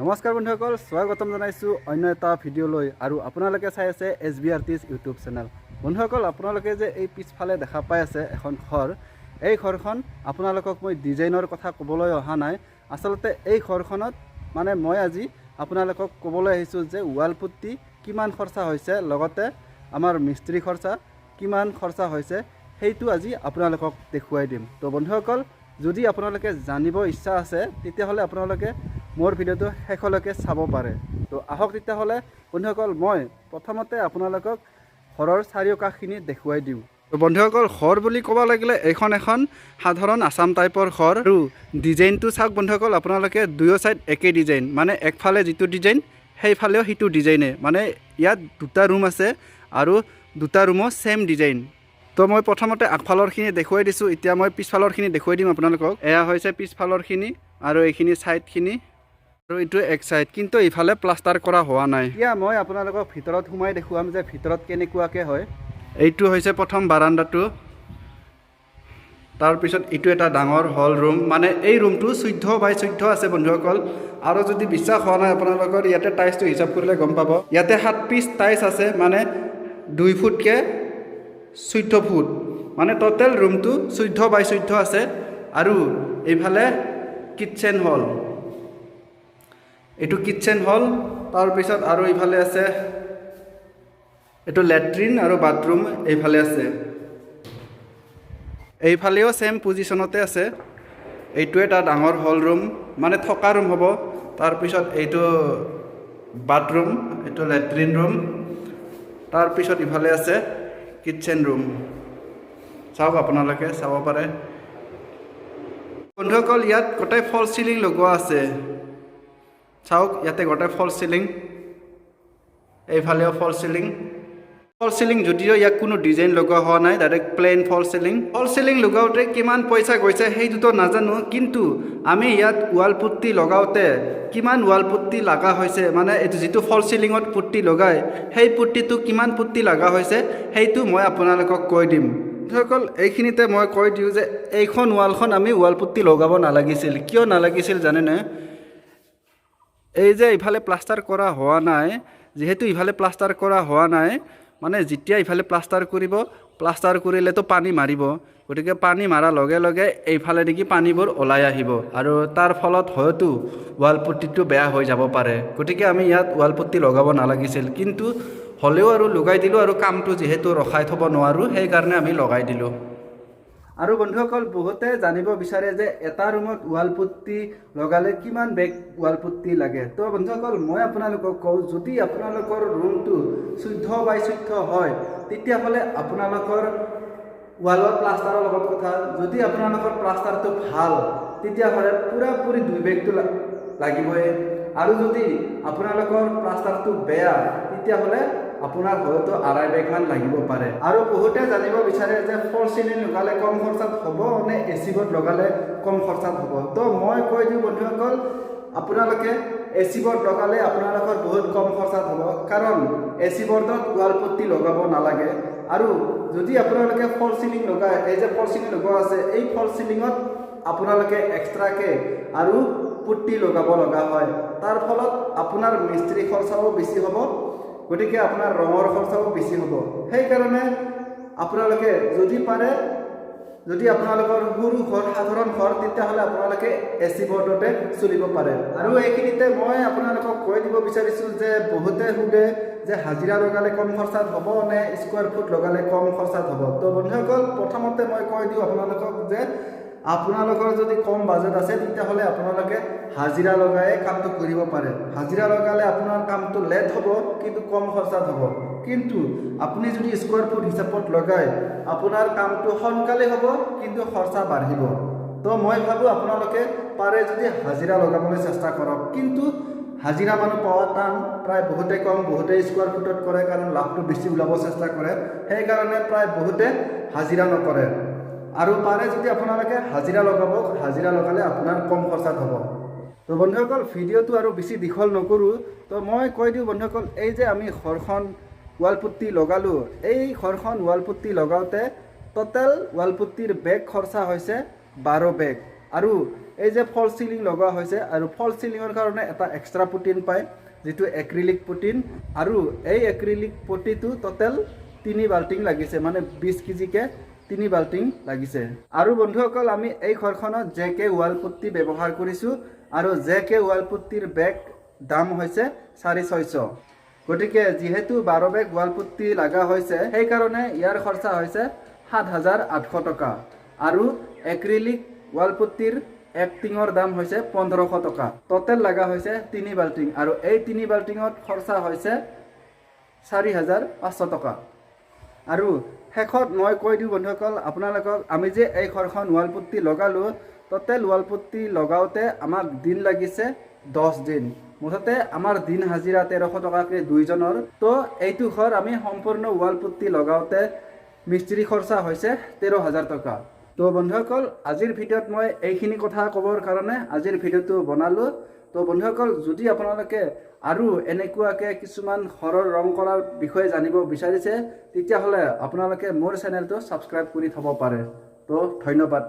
নমস্কাৰ বন্ধুসকল স্বাগতম জনাইছোঁ অন্য এটা ভিডিঅ'লৈ আৰু আপোনালোকে চাই আছে S B R T's YouTube channel বন্ধুসকল আপোনালোকে যে এই পিছফালে দেখা পাই আছে এখন ঘৰ এই ঘৰখন আপোনালোকক মই ডিজাইনৰ কথা ক'বলৈ অহা নাই। আচলতে এই ঘৰখনত মানে মই আজি আপোনালোকক ক'বলৈ আহিছোঁ যে ৱাল পুট্টি কিমান খৰচা হৈছে লগতে আমাৰ মিস্ত্ৰী খৰচা কিমান খৰচা হৈছে সেইটো আজি আপোনালোকক দেখুৱাই দিম। তো বন্ধুসকল যদি আপোনালোকে জানিব ইচ্ছা আছে তেতিয়াহ'লে আপোনালোকে মোৰ ভিডিঅ'টো শেষলৈকে চাব পাৰে। তো আহক তেতিয়াহ'লে বন্ধুসকল, মই প্ৰথমতে আপোনালোকক ঘৰৰ চাৰিওকাষখিনি দেখুৱাই দিওঁ। বন্ধুসকল ঘৰ বুলি ক'ব লাগিলে এইখন এখন সাধাৰণ আছাম টাইপৰ ঘৰ আৰু ডিজাইনটো চাওক বন্ধুসকল, আপোনালোকে দুয়ো ছাইড একেই ডিজাইন মানে একফালে যিটো ডিজাইন, সেইফালেও সিটো ডিজাইনে। মানে ইয়াত দুটা ৰুম আছে আৰু দুটা ৰুমো ছেম ডিজাইন। তো মই প্ৰথমতে আগফালৰখিনি দেখুৱাই দিছোঁ, এতিয়া মই পিছফালৰখিনি দেখুৱাই দিম আপোনালোকক। এয়া হৈছে পিছফালৰখিনি আৰু এইখিনি ছাইডখিনি। আৰু এইটো এক ছাইড কিন্তু ইফালে প্লাষ্টাৰ কৰা হোৱা নাই। এতিয়া মই আপোনালোকক ভিতৰত সোমাই দেখুৱাম যে ভিতৰত কেনেকুৱাকৈ হয়। এইটো হৈছে প্ৰথম বাৰাণ্ডাটো তাৰপিছত এইটো এটা ডাঙৰ হল ৰুম মানে এই ৰুমটো চৈধ্য বাই চৈধ্য আছে বন্ধুসকল। আৰু যদি বিশ্বাস হোৱা নাই আপোনালোকৰ ইয়াতে টাইলছটো হিচাপ কৰিলে গম পাব। ইয়াতে সাত পিচ টাইলছ আছে মানে দুই ফুটকৈ চৈধ্য ফুট। মানে ট'টেল ৰুমটো চৈধ্য বাই চৈধ্য আছে। আৰু এইফালে কিটচেন হল এইটো কিটচেন হল তাৰপিছত আৰু এইফালে আছে, এইটো লেট্ৰিন আৰু বাথৰুম এইফালে আছে। এইফালেও ছেম পজিশ্যনতে আছে। এইটো এটা ডাঙৰ হল ৰুম মানে থকা ৰুম হ'ব। তাৰপিছত এইটো বাথৰুম এইটো লেট্ৰিন ৰুম তাৰপিছত ইফালে আছে কিটচেন ৰুম চাওক আপোনালোকে, চাব পাৰে। বন্ধুসকল, ইয়াত গোটেই ফল চিলিং লগোৱা আছে। চাওক, ইয়াতে গোটেই ফল চিলিং এইফালেও ফল চিলিং ফল চিলিং যদিও ইয়াক কোনো ডিজাইন লগোৱা হোৱা নাই direct plain fall ceiling fall ceiling লগাওঁতে কিমান পইচা গৈছে সেইটোতো নাজানো, কিন্তু আমি ইয়াত ৱাল পুট্টি লগাওঁতে কিমান ৱাল পুট্টি লগা হৈছে মানে এইটো যিটো ফল চিলিঙত পুট্টি লগায় সেই পুট্টিটো কিমান পুট্টি লগা হৈছে, সেইটো মই আপোনালোকক কৈ দিম। বন্ধুসকল এইখিনিতে মই কৈ দিওঁ যে এইখন ৱালখন আমি ৱাল পুট্টি লগাব নালাগিছিল। কিয় নালাগিছিল জানেনে? এই যে ইফালে প্লাষ্টাৰ কৰা হোৱা নাই, যিহেতু ইফালে প্লাষ্টাৰ কৰা হোৱা নাই মানে যেতিয়া ইফালে প্লাষ্টাৰ কৰিব, প্লাষ্টাৰ কৰিলেতো পানী মাৰিব, গতিকে পানী মাৰাৰ লগে লগে এইফালে নেকি পানীবোৰ ওলাই আহিব। আৰু তাৰ ফলত হয়তো ৱাল বেয়া হৈ যাব পাৰে। গতিকে আমি ইয়াত ৱাল লগাব নালাগিছিল। কিন্তু হ'লেও আৰু লগাই দিলোঁ আৰু কামটো যিহেতু ৰখাই থ'ব নোৱাৰোঁ, সেইকাৰণে আমি লগাই দিলোঁ। আৰু বন্ধুসকল, বহুতে জানিব বিচাৰে যে এটা ৰুমত ৱাল পুট্টি লগালে কিমান বেগ ৱাল পুট্টি লাগে। তো বন্ধুসকল, মই আপোনালোকক কওঁ, যদি আপোনালোকৰ ৰুমটো চৈধ্য বাই চৈধ্য হয়, তেতিয়াহ'লে আপোনালোকৰ ৱালৰ প্লাষ্টাৰৰ লগত কথা। যদি আপোনালোকৰ প্লাষ্টাৰটো ভালো, তেতিয়াহ'লে পূৰাপূৰি দুই বেগটো লাগিবই। আৰু যদি আপোনালোকৰ প্লাষ্টাৰটো বেয়া, তেতিয়াহ'লে আপোনাৰ হয়তো আঢ়ৈ বেগমান লাগিব পাৰে। আৰু বহুতে জানিব বিচাৰে যে ফ'ৰ চিলিং লগালে কম খৰচাত হ'ব নে এ চি লগালে কম খৰচাত হ'ব? তো মই কৈ দিওঁ বন্ধুসকল, আপোনালোকে এ চি লগালে আপোনালোকৰ বহুত কম খৰচাত হ'ব। কাৰণ এ চি বৰ্ডত ৱাল পুট্টি লগাব নালাগে। আৰু যদি আপোনালোকে ফল চিলিং লগায়, এই যে ফল চিলিং লগোৱা আছে, এই ফল চিলিঙত আপোনালোকে এক্সট্ৰাকৈ আৰু পুট্টি লগাব লগা হয়। তাৰ ফলত আপোনাৰ মিস্ত্ৰী খৰচাও বেছি হ'ব। গতিকে আপোনাৰ ৰঙৰ খৰচাও বেছি হ'ব। সেইকাৰণে আপোনালোকে যদি পাৰে, যদি আপোনালোকৰ সৰু ঘৰ, সাধাৰণ ঘৰ, তেতিয়াহ'লে আপোনালোকে এ চি বৰ্ডতে চলিব পাৰে। আৰু এইখিনিতে মই আপোনালোকক কৈ দিব বিচাৰিছোঁ যে বহুতে সোধে যে হাজিৰা লগালে কম খৰচাত হ'ব নে স্কুৱাৰ ফুট লগালে কম খৰচাত হ'ব। তো বন্ধুসকল, প্ৰথমতে মই কৈ দিওঁ আপোনালোকক যে আপোনালোকৰ যদি কম বাজেট আছে, তেতিয়াহ'লে আপোনালোকে হাজিৰা লগাই কামটো কৰিব পাৰে। হাজিৰা লগালে আপোনাৰ কামটো লেট হ'ব, কিন্তু কম খৰচাত হ'ব। কিন্তু আপুনি যদি স্কুৱাৰ ফুট হিচাপত লগায়, আপোনাৰ কামটো সোনকালে হ'ব, কিন্তু খৰচা বাঢ়িব। তো মই ভাবোঁ আপোনালোকে পাৰে যদি হাজিৰা লগাবলৈ চেষ্টা কৰক। কিন্তু হাজিৰা মানুহ পোৱা টান, প্ৰায় বহুতে কম, বহুতে স্কুৱাৰ ফুটত কৰে, কাৰণ লাভটো বেছি ওলাব চেষ্টা কৰে। সেইকাৰণে প্ৰায় বহুতে হাজিৰা নকৰে। আৰু পাৰে যদি আপোনালোকে হাজিৰা লগাব, হাজিৰা লগালে আপোনাৰ কম খৰচাত হ'ব। তো বন্ধুসকল, ভিডিঅ'টো আৰু বেছি দীঘল নকৰোঁ। তো মই কৈ দিওঁ বন্ধুসকল, এই যে আমি ঘৰখন ৱাল লগালোঁ, এই ঘৰখন ৱালপুট্টি লগাওঁতে ট'টেল ৱালপুট্টিৰ বেগ খৰচা হৈছে বাৰ বেগ। আৰু এই যে ফল চিলিং লগোৱা হৈছে, আৰু ফল চিলিঙৰ কাৰণে এটা এক্সট্ৰা পুটিন পায়, যিটো এক্ৰিলিক পুটিন আৰু এই এক্ৰিলিক পুটিটো টোটেল তিনি বাল্টিং লাগিছে মানে বিছ কেজিকৈ তিনি বাল্টিং লাগিছে। আৰু বন্ধুসকল, আমি এই ঘৰখনত জে কে ৱাল পুট্টি ব্যৱহাৰ কৰিছোঁ আৰু জে কে ৱালপুটিৰ বেগ দাম হৈছে চাৰি ছয়শো। গতিকে যিহেতু বাৰ বেগ ৱাল পুট্টি লগা হৈছে, সেইকাৰণে ইয়াৰ খৰচা হৈছে সাত হাজাৰ আঠশ টকা। আৰু এক্ৰিলিক ৱাল পুট্টিৰ এক দাম হৈছে পোন্ধৰশ টকা। টোটেল লগা হৈছে তিনি বাল্টিং আৰু এই তিনি বাল্টিঙত খৰচা হৈছে চাৰি হাজাৰ পাঁচশো টকা। আৰু শেষত মই কৈ দিওঁ বন্ধুসকল, আপোনালোকক আমি যে এই ঘৰখন ৱালপুট্টি লগালোঁ টোটেল ৱালপুট্টি লগাওঁতে আমাক দিন লাগিছে দহ দিন। মুঠতে আমাৰ দিন হাজিৰা তেৰশ টকাকৈ দুইজনৰ। তো এইটো ঘৰ আমি সম্পূৰ্ণ ৱালপুট্টি লগাওঁতে মিস্ত্ৰী খৰচা হৈছে তেৰ হাজাৰ টকা। তো বন্ধুসকল, আজিৰ ভিডিঅ'ত মই এইখিনি কথা ক'বৰ কাৰণে আজিৰ ভিডিঅ'টো বনালোঁ। তো বন্ধুসকল যদি আপোনালোকে আৰু এনেকুৱাকৈ কিছুমান ঘৰৰ ৰং কৰাৰ বিষয়ে জানিব বিচাৰিছে তেতিয়াহ'লে আপোনালোকে মোৰ চেনেলটো ছাবস্ক্ৰাইব কৰি থ'ব পাৰে। তো ধন্যবাদ।